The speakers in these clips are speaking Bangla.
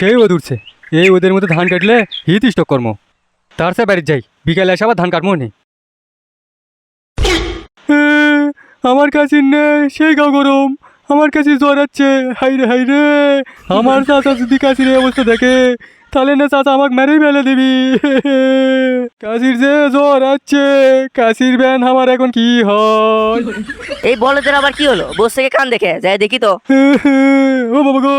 সেই ওদ উঠছে। এই ওদের মধ্যে ধান কাটলে হিত স্টক কর্ম তার সে বাড়ির যাই বিকালে এসে আবার ধান কাটবো নি। আমার কাছে নেই সেই গাও গরম। আমার কাছে জ্বর আছে হাইরে হাইরে আমার চাচা যদি কাশির এই অবস্থা দেখে তাহলে না চাচা আমাকে মেরেই ফেলে দিবি। কাশির যে জ্বর আছে কাশির ব্যান আমার এখন কি হয়? এই বলদের আবার কি হলো? বস থেকে কান দেখে যাই দেখি তো। ও বাবা গো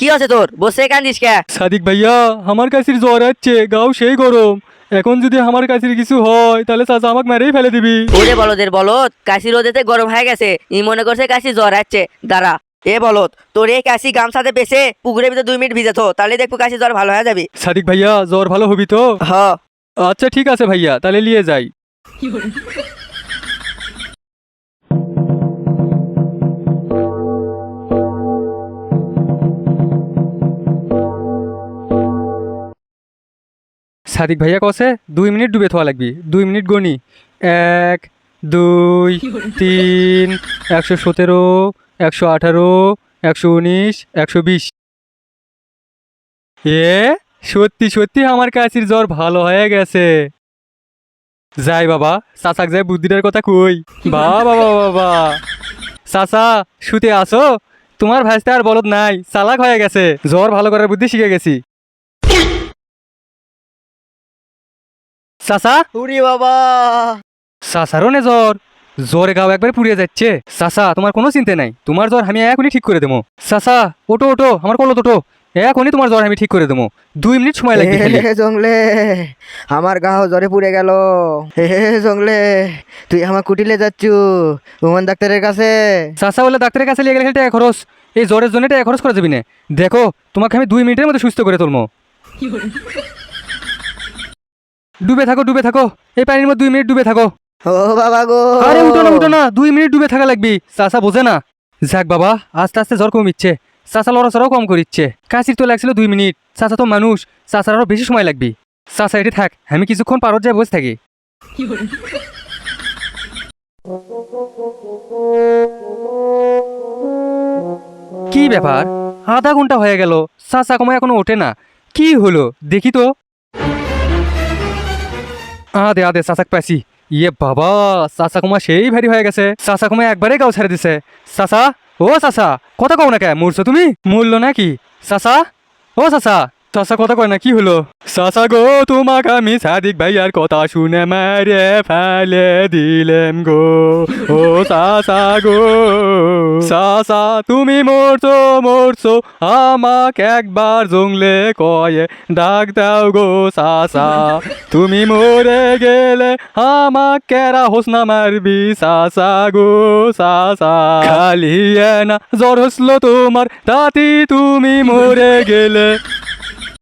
কি আছে তোর? বস কান্দিস কে? সাদিক ভাইয়া আমার কাছের জ্বর আছে গাও সেই গরম। এখন যদি আমার কাছের কিছু হয় তাহলে চাচা আমাকে মেরেই ফেলে দিবি। ওরে বলদের বলত কাশি রোদেতে গরম হয়ে গেছে। ই মনে করছে কাশি জ্বর আসছে। দাঁড়া। এ বলত তোর এই কাশি গামছাতে পেছে পুকুরের ভিতরে দুই মিনিট ভিজেতো তাহলে দেখব কাশি জ্বর ভালো হয়ে যাবে। সাদিক ভাইয়া জ্বর ভালো হবি তো? হ। আচ্ছা ঠিক আছে ভাইয়া তাহলে নিয়ে যাই। সাদিক ভাইয়া কসে দুই মিনিট ডুবে থোয়া লাগবি। দুই মিনিট গনি। এক, দুই, তিন, একশো সতেরো, একশো আঠারো, একশো উনিশ, একশো বিশ। এ, সত্যি সত্যি আমার কাছির জ্বর ভালো হয়ে গেছে। যাই বাবা, চাচাক যাই বুদ্ধিটার কথা কই। বাবা বাবা বাবা। চাচা, শুতে আসো। তোমার ভাইস্তে আর বলদ নাই, চালাক হয়ে গেছে। জ্বর ভালো করার বুদ্ধি শিখে গেছি। চাচা উরি বাবা। চাচারও নে জ্বর। জ্বরে গাও একবার পুড়িয়ে যাচ্ছে। চাচা তোমার কোনো চিন্তা নাই। তোমার জ্বর আমি এখনই ঠিক করে দেবো। চাচা ওটো ওটো আমার কলত ওটো এখনই তোমার জ্বর আমি ঠিক করে দেবো। দুই মিনিট সময় লাগবে খালি। হে জংলে আমার গাও জ্বরে পুড়ে গেল। হে জংলে তুই আমার কুটিলে যাচ্ছু। উমান ডাক্তারের কাছে। চাচা বলে ডাক্তারের কাছে নিয়ে গেলে খালি টাকা খরচ। এই জ্বরের জন্য টাকা খরচ করা যাবি না। দেখো তোমাকে আমি দুই মিনিটের মধ্যে সুস্থ করে তুলবো। ডুবে থাকো ডুবে থাকো। এই পানির মধ্যে দুই মিনিট ডুবে থাকো। ও বাবা গো। আরে উঠো না উঠো না। দুই মিনিট ডুবে থাকা লাগবি। চাচা বোঝে না। যাক বাবা আস্তে আস্তে জ্বর কমিচ্ছে চাচা লড়াচড়াও কম করিচ্ছে কাশির তো লাগছিল দুই মিনিট। চাচা তো মানুষ। চাচার আরও বেশি সময় লাগবে। চাচা এটি থাক। আমি কিছুক্ষণ পারত যাই বসে থাকি। কি ব্যাপার? আধা ঘণ্টা হয়ে গেল। চাচা কমা এখনও ওঠে না। কি হলো? দেখি তো। আদে আদে, চাচাক পাইছি। ইয়ে বাবা চাচা কুমা সেই ভারী হয়ে গেছে। চাচা কুমা একবারে গাও ছেড়ে দিছে। চাচা ও চাচা, কথা কও না কে মরছো তুমি? মূল্য নাকি চাচা ও চাচা। চাচা কথা কয় না, কি হলো? চাচা গো, তোমাকে আমি সাদিক ভাইয়ার কথা শুনে মারে ফেলে দিলেম গো। ও চাচা গো, চাচা, তুমি মরছো মরছো, আমাকে একবার জংলে কয়ে ডাক দাও গো চাচা। তুমি মরে গেলে আমাকে কেরা হোসনা মারবি চাচা গো, চাচা। খালি না জ্বর হসলো তোমার তাতে তুমি মরে গেলে।